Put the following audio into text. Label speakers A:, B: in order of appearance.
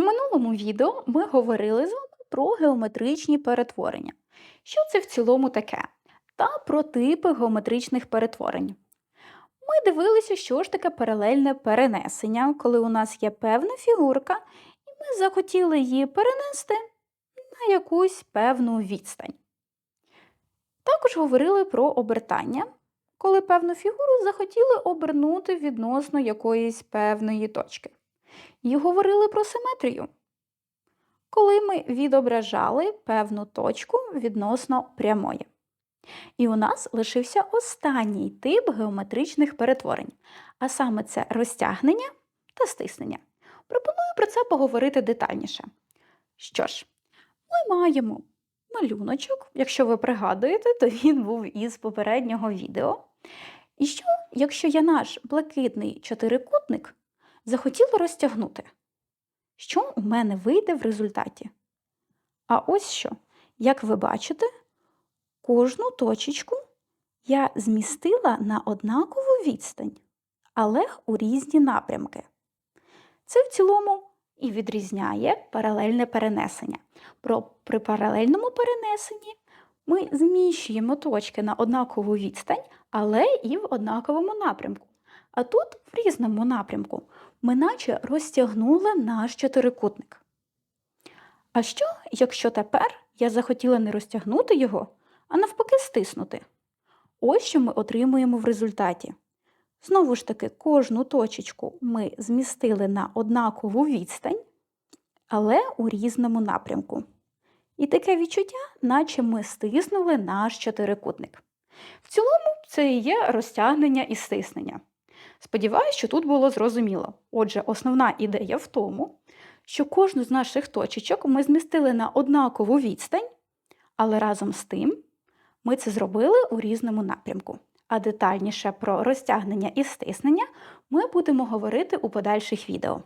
A: У минулому відео ми говорили з вами про геометричні перетворення. Що це в цілому таке? Та про типи геометричних перетворень. Ми дивилися, що ж таке паралельне перенесення, коли у нас є певна фігурка, і ми захотіли її перенести на якусь певну відстань. Також говорили про обертання, коли певну фігуру захотіли обернути відносно якоїсь певної точки. І говорили про симетрію, коли ми відображали певну точку відносно прямої. І у нас лишився останній тип геометричних перетворень, а саме це розтягнення та стиснення. Пропоную про це поговорити детальніше. Що ж, ми маємо малюночок, якщо ви пригадуєте, то він був із попереднього відео. І що, якщо я наш блакитний чотирикутник захотіла розтягнути? Що у мене вийде в результаті? А ось що, як ви бачите, кожну точечку я змістила на однакову відстань, але у різні напрямки. Це в цілому і відрізняє паралельне перенесення. Про, при паралельному перенесенні ми зміщуємо точки на однакову відстань, але і в однаковому напрямку. А тут в різному напрямку ми наче розтягнули наш чотирикутник. А що, якщо тепер я захотіла не розтягнути його, а навпаки стиснути? Ось що ми отримуємо в результаті. Знову ж таки, кожну точечку ми змістили на однакову відстань, але у різному напрямку. І таке відчуття, наче ми стиснули наш чотирикутник. В цілому, це і є розтягнення і стиснення. Сподіваюсь, що тут було зрозуміло. Отже, основна ідея в тому, що кожну з наших точечок ми змістили на однакову відстань, але разом з тим ми це зробили у різному напрямку. А детальніше про розтягнення і стиснення ми будемо говорити у подальших відео.